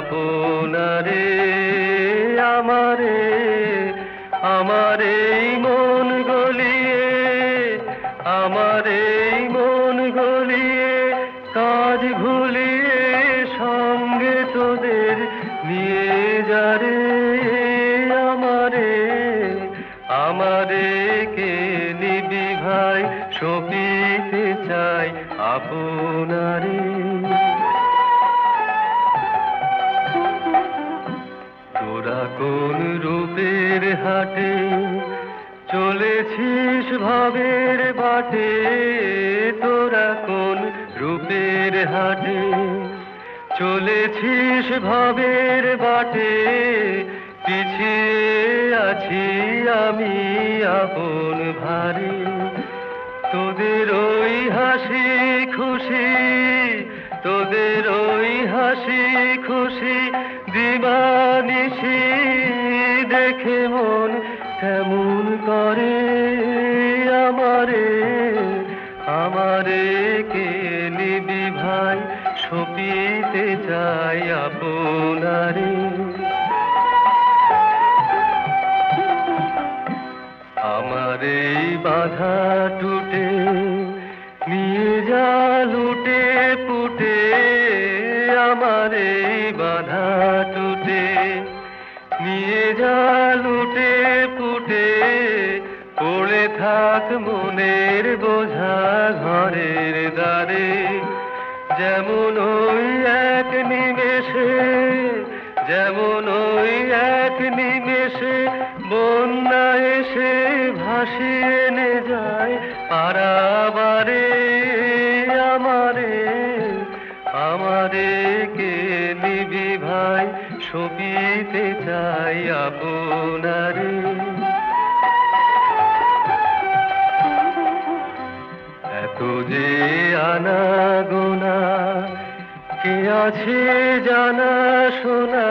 চাই ভাবের বাটে, তোরা কোন রূপের হাটে? চলেছিস ভাবের বাটে পিছিয়ে আছি আমি আপন ভারে। তোদের ওই হাসি খুশি, তোদের ওই হাসি খুশি দিবানিসি দেখে মন কেমন করে? আমারে আমারে কে নিবি ভাই? সপিতে যাই আপনারে। আমারে বাধা সপিতে চাই আপনারে। এত যে আনা গোনা কে আছে জানা শোনা?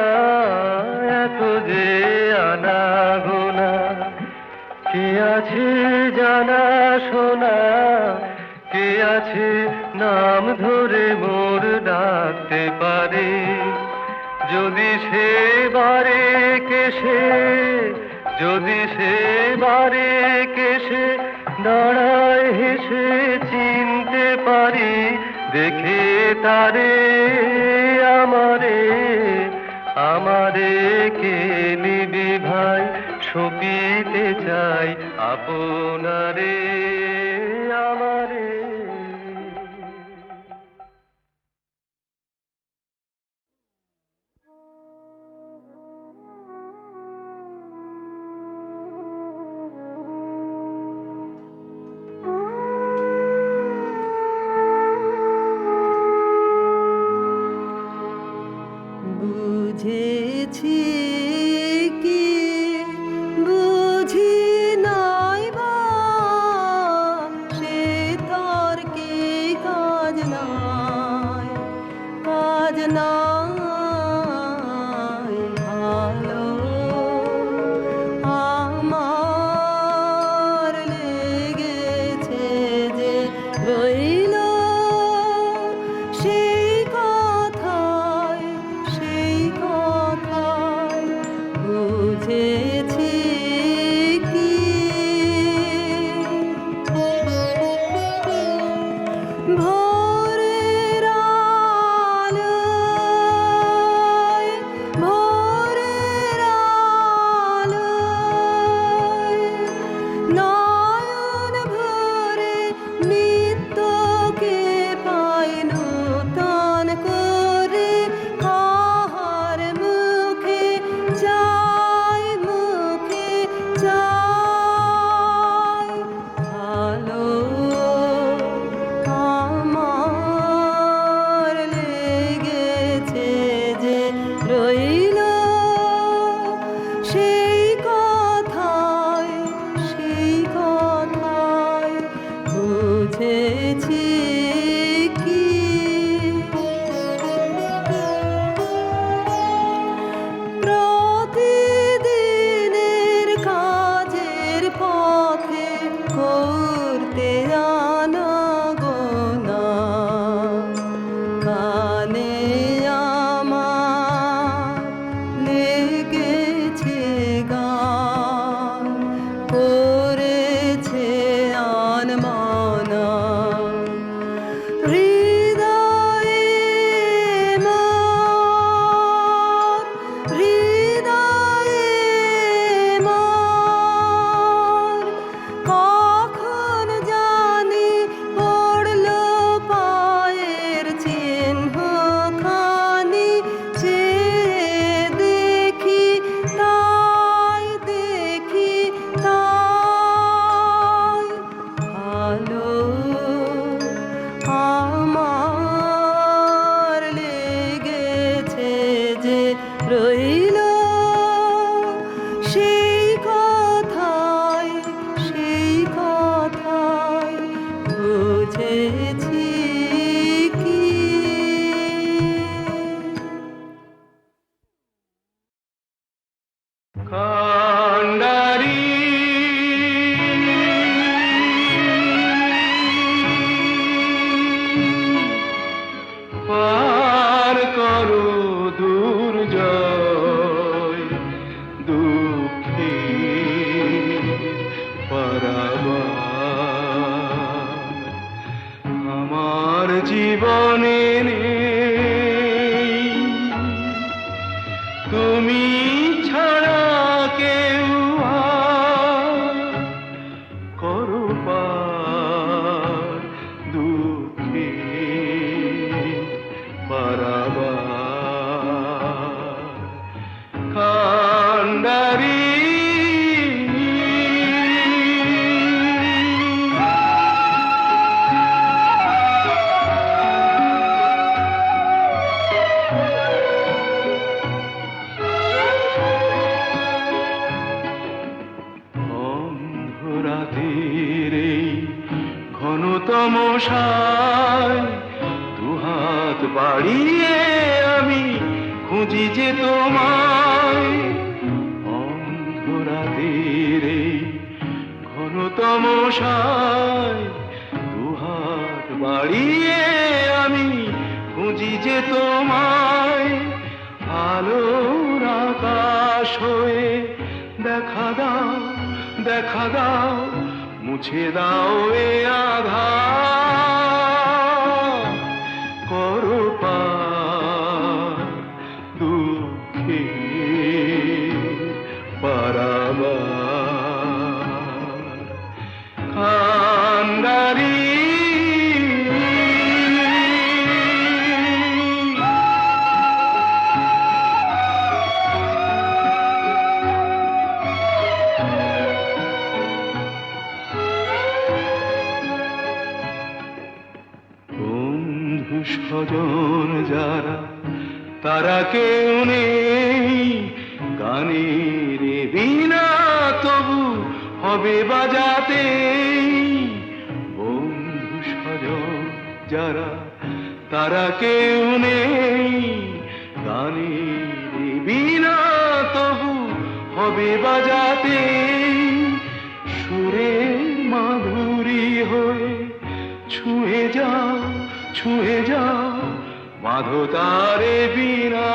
এত যে আনা গোনা কে আছে জানা শোনা? কে আছে নাম ধরে মোর ডাকতে পারে? যদি সে বারে কেসে যদি সে বারে কেসে দাঁড়ায় হেসে চিনতে পারি, দেখে তারে আমারে আমারে কে নিবি ভাই, সপিতে চাই আপনারে। আমার দুহাত বাড়িয়ে আমি খুঁজি যে তোমায়। এই ঘনতম সায় দুহাত বাড়িয়ে আমি খুঁজি যে তোমায়। আলোর আকাশ হয়ে দেখা দাও দেখা দাও, মুছে দাও এ আধার গানের বিনা তবু হবে বাজাতে। বন্ধু স্বজন যারা, তারা কেউ নেই। গানের বিনা তবু হবে বাজাতে। সুরে মাধুরী হয়ে ছুঁয়ে যাও ছুঁয়ে যাও মাধতারে বিনা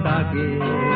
কেন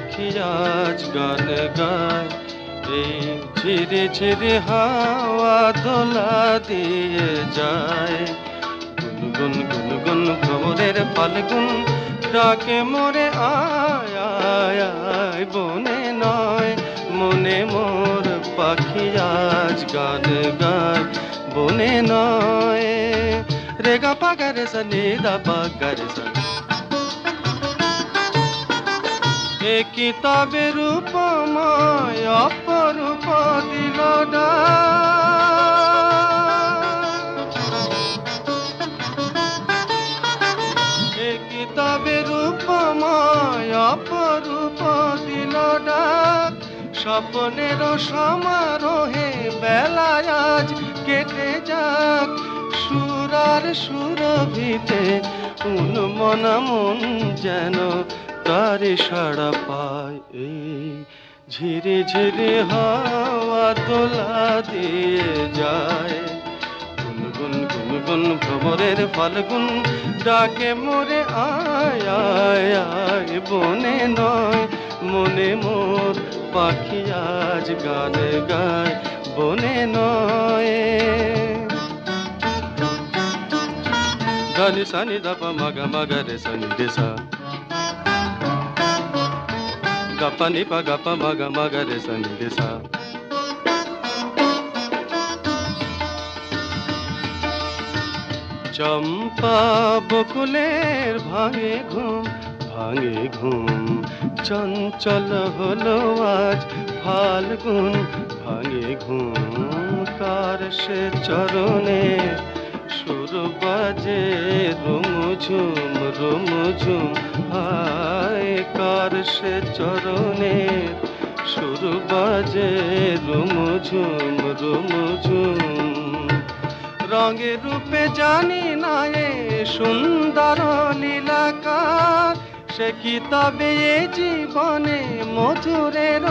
পাখি আজ গান গায়। এই হাওয়া দোলা দিয়ে যায়। গুনগুন গুনগুন ভ্রমরের ফাল্গুন ডাকে, মোরে আয় আয় বনে নয়। মনে মোর পাখি আজ গান গায়, বনে নয়। রেগা পাগারে সা নিদা পাগারে সা এ কিতাবের উপময় অপরূপ দিল এ কিতাবের উপময় অপরূপ দিল স্বপ্নের সমারোহে বেলায় আজ কেটে যাক সুরার সুরভিতে, উন্মনা মন যেন তারে সাড়া পায় এই ঝিরে ঝিরে হাওয়া তোলা দিয়ে যায়। গুনগুন গুনগুন ভ্রমরের ফাল্গুন ডাকে মোরে, আয় আয় আয়, বনে নয়, মনে মোর পাখি আজ গানে গায়, বনে নয়। ধানি সানি দাপা, মাগা মাগা রে সানি রে নি পা গপা মাগা মাগা রে সানি রে সা চম্পা বকুলের ভাঙে ঘুম ভাঙে ঘুম চঞ্চল হলো আজ ফাল্গুন ভাঙে ঘুম কার সে চরণে সুর বাজে, রুমঝুম রুমঝুম। হায়, কার সে চরণে সুর বাজে, রুমঝুম রুমঝুম। রঙে রূপে জানি না এ সুন্দর লীলাকার সে কি তবে এ জীবনে মধুরের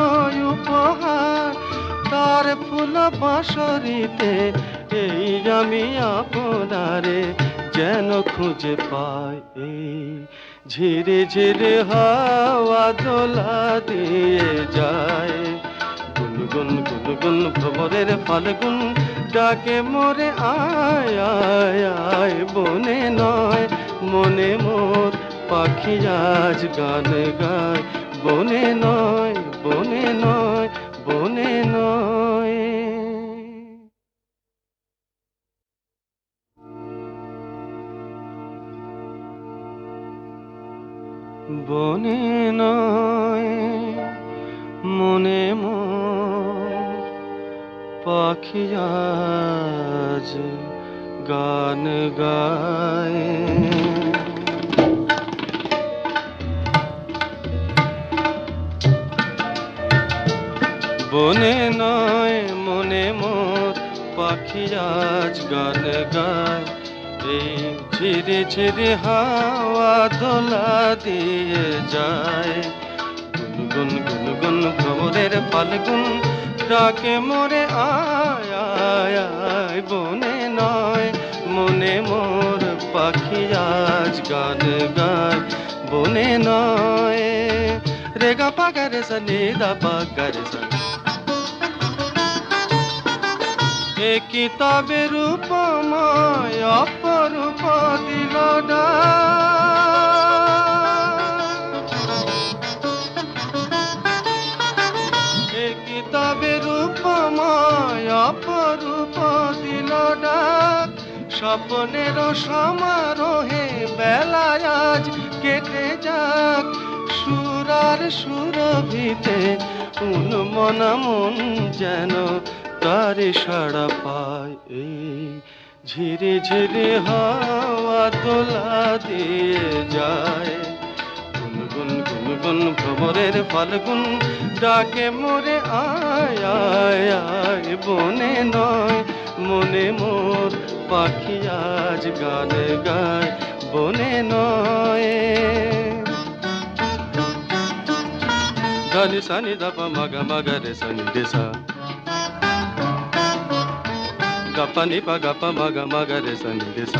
উপহার? তার ফুল বাঁশরিতে এই আমি আপনারে, যেন খুঁজে পাই ঝিরে ঝিরে হাওয়া দোলা দিয়ে যায়। গুনগুন গুনগুন ভ্রমরের ফাল্গুন ডাকে, মোরে আয় আয় আয়, বনে নয়, মনে মোর পাখি আজ গান গায়। বনে নয় বনে নয় বনে নয় বনে নয়, মনে পাখি আজ গান গায়। বনে নয়, মনে মোর পাখি আজ গান গায়। ঝিরে ঝিরে হাওয়া দোলা দিয়ে যায়। গুনগুন গুনগুন ভ্রমরের ফাল্গুন ডাকে, মোরে আয় বনে নয়, মনে মোর পাখি আজ গান গায়, বনে নয়। রেগা পাগারে সা নিদা পাগারে সা এ কিতাবে রূপময় অপরূপ দিল এ কিতাবে রূপময় দিল ডাক স্বপ্নের সমারোহে বেলায় আজ কেটে যাক। সুরার সুরভিতে উন্মনা মন যেন তারে সাড়া পায়। ঝিরে ঝিরে হাওয়া তোলা দিয়ে যায়। গুনগুন গুনগুন ভ্রমরের ফালগুন ডাকে, মোরে আয় আয় আয়, বনে নয়, মনে মোর পাখি আজ গান গায়, বনে নয়। গানি সানি দাপা মাগা মাগা রে সানি দেশা స గప ని ప గప మగ మగ రే సని రే స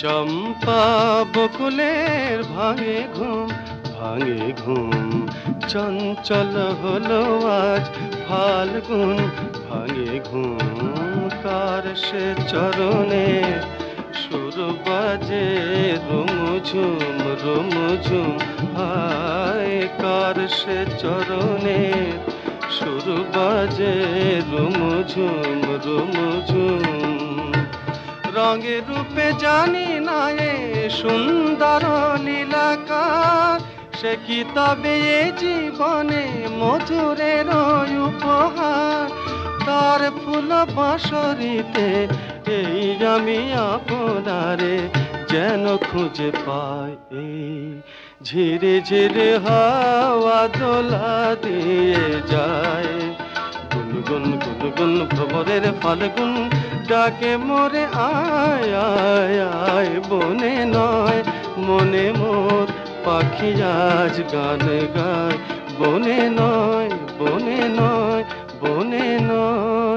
চম্পা বকুলের ভাঙে ঘুম ভাঙে ঘুম চঞ্চল হলো আজ ফাল্গুন ভাঙে ঘুম কার সে চরণে সুর বাজে, রুমঝুম রুমঝুম। হায়, কার সে চরণে সুর বাজে, রুমঝুম রুমঝুম। রঙে রূপে জানি না এ সুন্দর লীলাকার সে কি তবে এ জীবনে মধুরের উপহার? তার ফুল বাঁশরিতে বাটেই আমি আপনারে যেন খুঁজে পাই ঝিরে ঝিরে হাওয়া দোলা দিয়ে যায়। গুনগুন গুনগুন ভ্রমরের ফালগুন ডাকে, মোরে আয় আয় আয়, বনে নয়, মনে মোর পাখি আজ গান গায়। বনে নয় বনে নয় বনে নয়